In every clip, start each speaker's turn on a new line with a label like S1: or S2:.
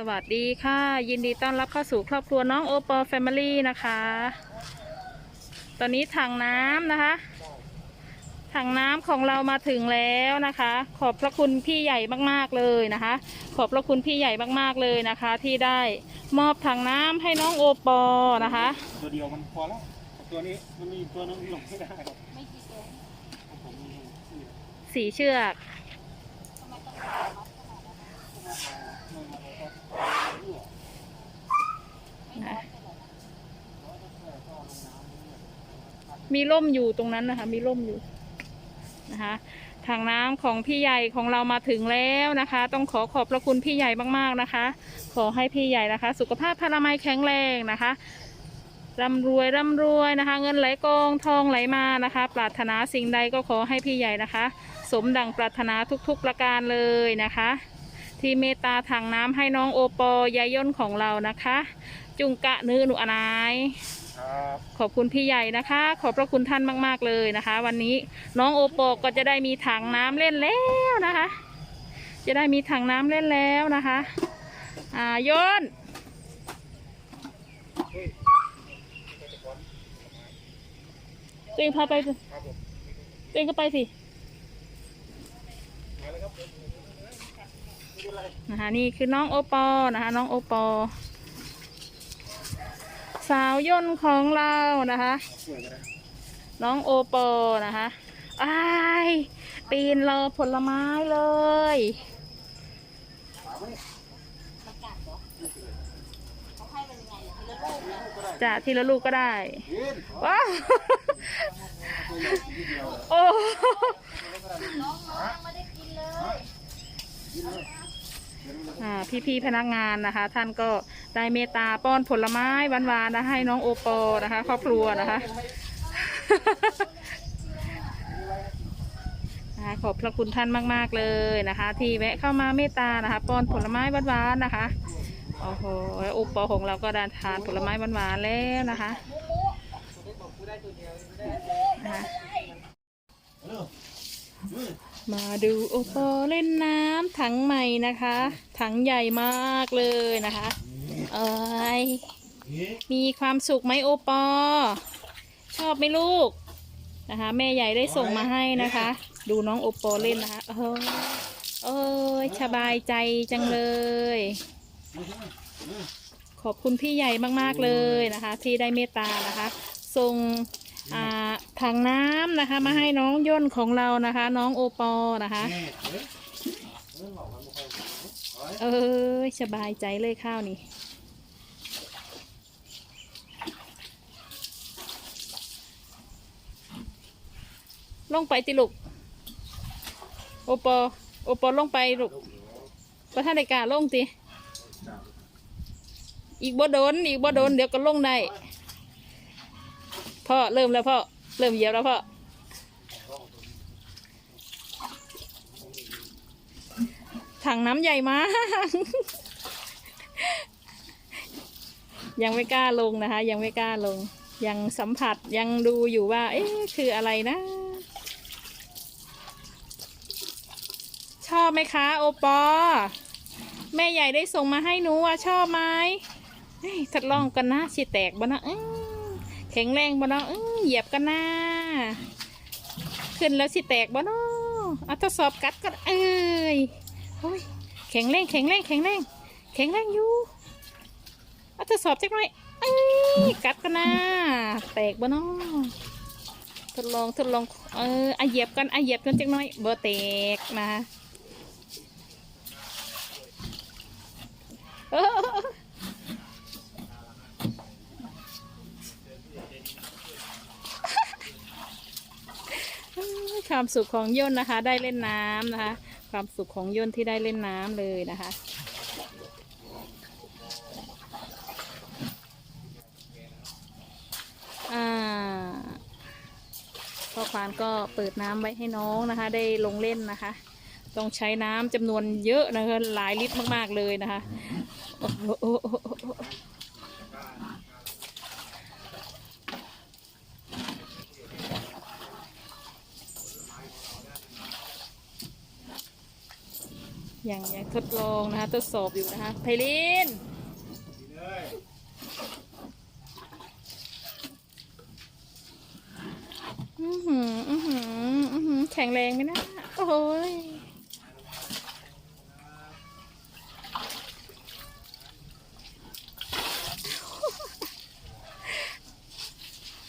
S1: สวัสดีค่ะ ยินดีต้อนรับเข้าสู่ครอบครัวน้องโอปอลแฟมิลี่นะคะ ตอนนี้ถังน้ำนะคะ ถังน้ำของเรามาถึงแล้วนะคะ ขอบพระคุณพี่ใหญ่มากๆเลยนะคะ ขอบพระคุณพี่ใหญ่มากๆเลยนะคะ ที่ได้มอบถังน้ำให้น้องโอปอลนะคะ
S2: ตัวเดียวมันพอแล้วตัวนี้มันมีตัวนึงที่หลงไม่ได้ครับผมมีที่
S1: สีเชือก มีร่มอยู่ตรงนั้นนะคะ มีร่มอยู่นะคะถังน้ำของพี่ใหญ่ของเรามาถึงแล้วนะคะ ต้องขอขอบพระคุณพี่ใหญ่มากๆนะคะ ขอให้พี่ใหญ่นะคะ สุขภาพพลามัยแข็งแรงนะคะร่ำรวยร่ำรวยนะคะ เงินไหลกองทองไหลมานะคะ ปรารถนาสิ่งใดก็ขอให้พี่ใหญ่นะคะ สมดังปรารถนาทุกๆประการเลยนะคะ ที่เมตตาถังน้ำให้น้องโอปอยายย่นของเรานะคะ จุงกะนื้อหนูอนาย
S2: ครับ
S1: ขอบคุณพี่ใหญ่นะคะ ขอบพระคุณท่านมาก ๆ เลยนะคะ วันนี้น้องโอโปก็จะได้มีถังน้ำเล่นแล้วนะคะ จะได้มีถังน้ำเล่นแล้วนะคะอ่าโยนตัวเองพาไปสิ
S2: ครับผม
S1: ตัวเองก็ไปสิ
S2: นะ
S1: คะนี่คือน้องโอปอนะคะน้องโอปอ สาวย่นของเรานะคะ
S2: น้
S1: องโอปอนะคะอ้ายปีนรอผลไม้เลยจะทีละลูกก็ได้ ว้าว
S2: ตัวใหญ่ทีเดียวเลย
S1: โอ้
S2: กินเลย
S1: พี่ๆพนักงานนะคะ ท่านก็ได้เมตตาป้อนผลไม้หวานๆนะให้น้องโอปอนะคะ ครอบครัวนะคะขอบพระคุณท่านมากๆเลยนะคะ ที่แวะเข้ามาเมตตานะคะ ป้อนผลไม้หวานๆนะคะโอ้โหแล้วโอปอของเราก็ได้ทานผลไม้หวานๆแล้วนะคะนะคะ
S2: เร็วยืน
S1: มาดูโอปอเล่นน้ำถังใหม่นะคะ ถังใหญ่มากเลยนะคะเอ้ยมีความสุขไหมโอปอ ชอบไหมลูกนะคะ แม่ใหญ่ได้ส่งมาให้นะคะ ดูน้องโอปอเล่นนะคะเออเอ้ยสบายใจจังเลย ขอบคุณพี่ใหญ่มากๆเลยนะคะ ที่ได้เมตตานะคะส่งอ่า ถังน้ำนะคะ มาให้น้องย่นของเรานะคะ น้องโอปอนะคะ
S2: นี่เฮ้ยเรื่องหลอกมันไม่ค่อยเฮ้ย
S1: เออสบายใจเลยข้าวนี่ลงไปติลูกโอปอโอปอลงไปลูกประธานในกล้าลงติอีกบ่โดน อีกบ่โดน เดี๋ยวก็ลงได้ พ่อ เริ่มแล้วพ่อ เริ่มเยียบแล้วพ่อถังน้ำใหญ่มาก ยังไม่กล้าลงนะคะ ยังไม่กล้าลง ยังสัมผัสยังดูอยู่ว่า เอ๊ะคืออะไรนะ ชอบไหมคะ โอปอ แม่ใหญ่ได้ส่งมาให้หนูว่าชอบไหมทดลองกันนะสิแตกบ้านะ แข็งแรงบ้นะอื้อเหยียบกันนะขึ้นแล้วสิแตกบ้นะเอาทดสอบกัดก็เอ้ยโอ้ยแข็งแรงแข็งแรงแข็งแรงแข็งแรงอยู่เอาทดสอบจักหน่อยเอ้ยกัดกันนะแตกบ้นะทดลองทดลองเอออเหยียบกันอเหยียบกันจักหน่อยบ่แตกนะ เออ ความสุขของย่นนะคะ ได้เล่นน้ำนะคะ ความสุขของย่นที่ได้เล่นน้ำเลยนะคะ อ่าพ่อควานก็เปิดน้ำไว้ให้น้องนะคะ ได้ลงเล่นนะคะ ต้องใช้น้ำจำนวนเยอะนะคะหลายลิตรมากๆเลยนะคะโอ้โหโอ้โหโอ้โหโอ้โห ยังยังทดลองนะคะ ทดสอบอยู่นะคะไพลินอือหืออือหืออือหือแข็งแรงไหมนะ โอ้ย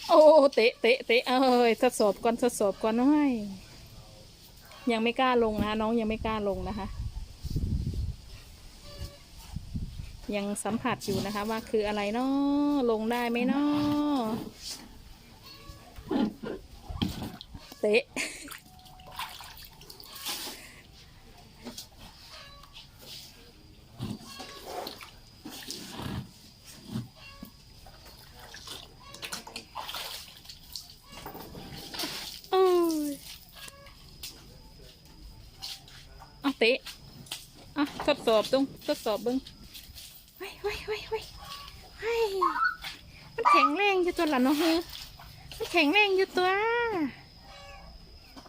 S1: โอ้เตะเตะเตะเอ้ยทดสอบก่อนทดสอบก่อนน้อยยังไม่กล้าลงนะคะน้องยังไม่กล้าลงนะคะ ยังสัมผัสอยู่นะคะว่าคืออะไรเนาะลงได้ไหมเนาะเตะอ้ยเอเตะอะทดสอบตรงทดสอบเบิ้งไว้ไว้ไว้ไว้ไว้มันแข็งแรงอยู่ตัวละเนาะเฮ้อมันแข็งแรงอยู่ตัว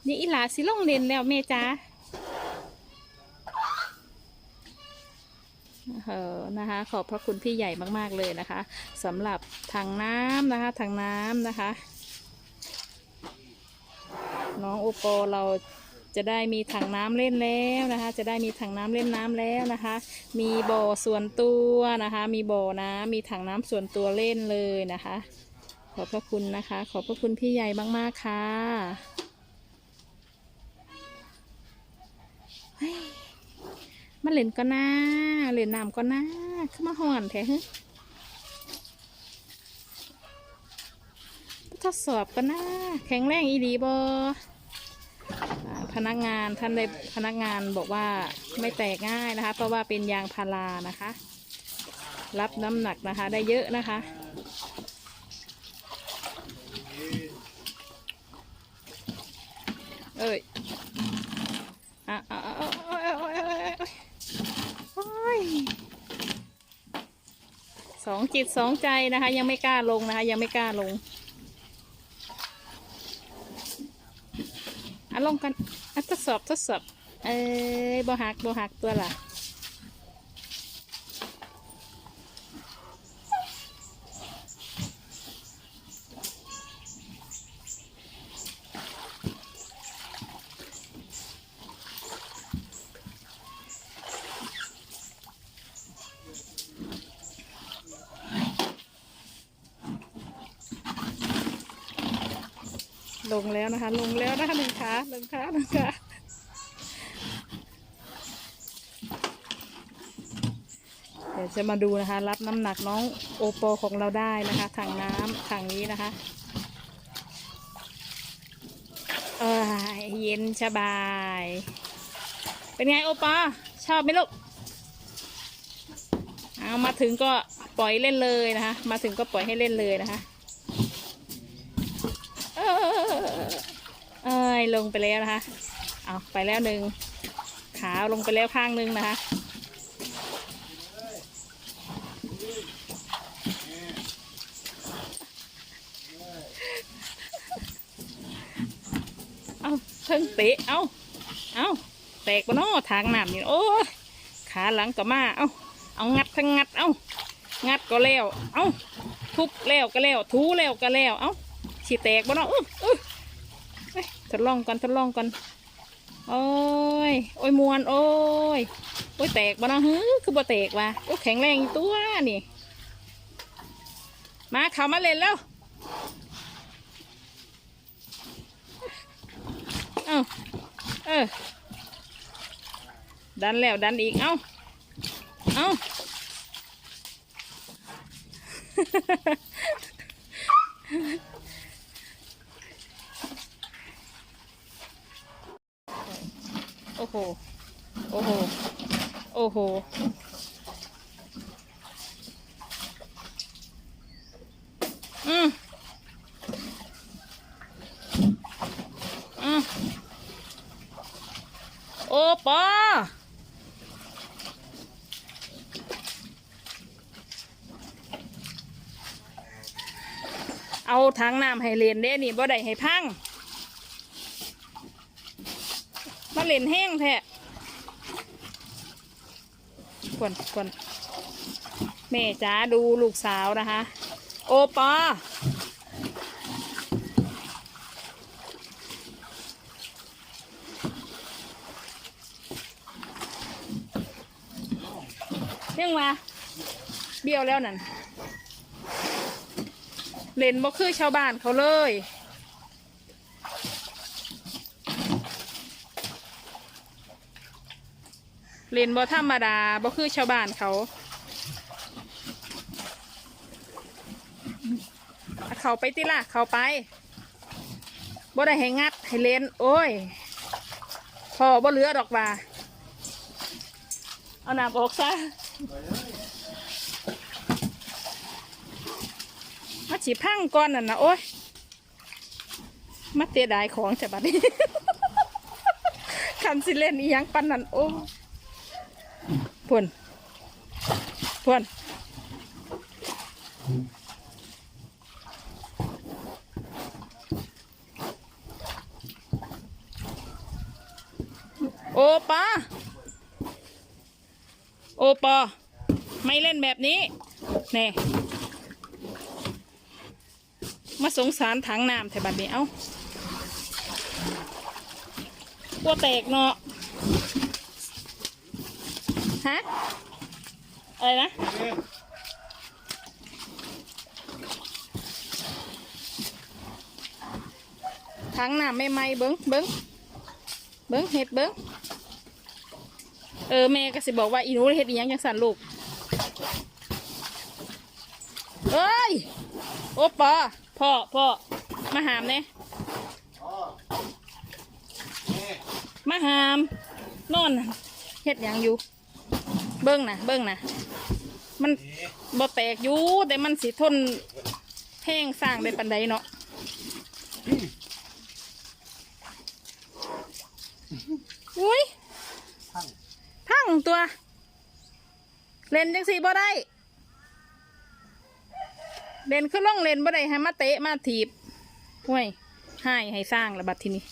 S1: นี่อีหลาสิลงเรียนแล้วเมจ้าเออนะคะ ขอบพระคุณพี่ใหญ่มากๆเลยนะคะสำหรับถังน้ำนะคะถังน้ำนะคะ น้องโอปอเรา จะได้มีถังน้ำเล่นแล้วนะคะ จะได้มีถังน้ำเล่นน้ำแล้วนะคะ มีบ่อส่วนตัวนะคะ มีบ่อน้ำมีถังน้ำส่วนตัวเล่นเลยนะคะ ขอบพระคุณนะคะ ขอบพระคุณพี่ใหญ่มากๆค่ะมาเล่นก็น่าเล่นน้ำก็น่าขึ้นมาห่อนแท้ฮึทดสอบก็น่าแข็งแรงอีดีบอ พนักงานท่านได้พนักงานบอกว่าไม่แตกง่ายนะคะ เพราะว่าเป็นยางพารานะคะ รับน้ำหนักนะคะ ได้เยอะนะคะเอ้ยอะอะอะอะอะอะอะสองจิตสองใจนะคะ ยังไม่กล้าลงนะคะ ยังไม่กล้าลง ลงกันอะทดสอบทดสอบ เอ้ยบ่หักบ่หักตัวล่ะ ลงแล้วนะคะ ลงแล้วนะคะหนึ่งขาหนึ่งขาหนึ่งขาเดี๋ยวจะมาดูนะคะ รับน้ำหนักน้องโอปอของเราได้นะคะถังน้ำถังนี้นะคะเออเย็นสบาย เป็นไงโอปอชอบไหมลูกเอามาถึงก็ปล่อยเล่นเลยนะคะ มาถึงก็ปล่อยให้เล่นเลยนะคะ ยลงไปแล้วนะคะ เอาไปแล้วหนึ่งขาลงไปแล้วข้างหนึ่งนะคะ เอาเพิ่งเตะ เอาเอาแตกปะเนาะทางน้ำนี่โอ้ขาหลังก็มา เอาเอางัดทั้งงัด เอางัดก็แล้ว เอาทุบแล้วก็แล้วถูแล้วก็แล้ว เอาฉีแตกบ่เนาะอื้อ ทดลองก่อนทดลองก่อนโอ้ย โอ้ยมวน โอ้ย โอ้ยแตกบ่นะฮึคือบ่แตกว่ะโอ้แข็งแรงตัวนี่ มาเขามาเล่นแล้ว เอาเออ ดันแล้วดันอีก เอาเอา โอ้โห โอ้โห โอ้โห อืมอืมโอ้ปอเอาถังน้ำให้เลนเด้นี่บ่ได้ให้พังมาเลนแห้งแท้ กวนกวนแม่จ๋าดูลูกสาวนะคะ โอปอยังมาเบี้ยวแล้วนั่นเล่นบ่คือชาวบ้านเขาเลย เลนบ่ธรรมดาบ่คือชาวบ้านเขาเขาไปติล่ะเขาไปบ่ได้ให้งัดให้เลนโอ้ยพอบ่เหลือดอกว่าเอาน้ำออกซะมาฉีพังก่อนนั่นนะโอ้ยมาเตะดายของจะบัดนี้คันสิเล่นอีหยังปันนั่นโอ้ พวนพวนโอปาโอปอ ไม่เล่นแบบนี้แน่มาสงสารถังน้ำแถวบัดนี้ เอ้าตัวแตกเนาะ ฮะ อะไรนะ ทั้งน้ำไม่ไหมเบิ้งเบิ้งเบิ้งเห็ดเบิ้งเออแม่ก็สิบอกว่าอีหนูเห็ดอีหยังจังสันลูกเอ้ย โอปอพ่อพ่อมาหามเนี่ยมาหาม นอนน่ะเฮ็ดหยังอยู่ เบิ้งนะเบิ้งนะมันบ่แตกอยู่แต่มันสิทนแห้งสร้างได้ปันใดเนาะอุ้ยพังตัว เล่นจังสีบ่ได้ เล่นขึ้นล่องเล่นบ่ได้ให้มาเตะมาถีบห้วยให้ให้สร้างระบัดทีนี้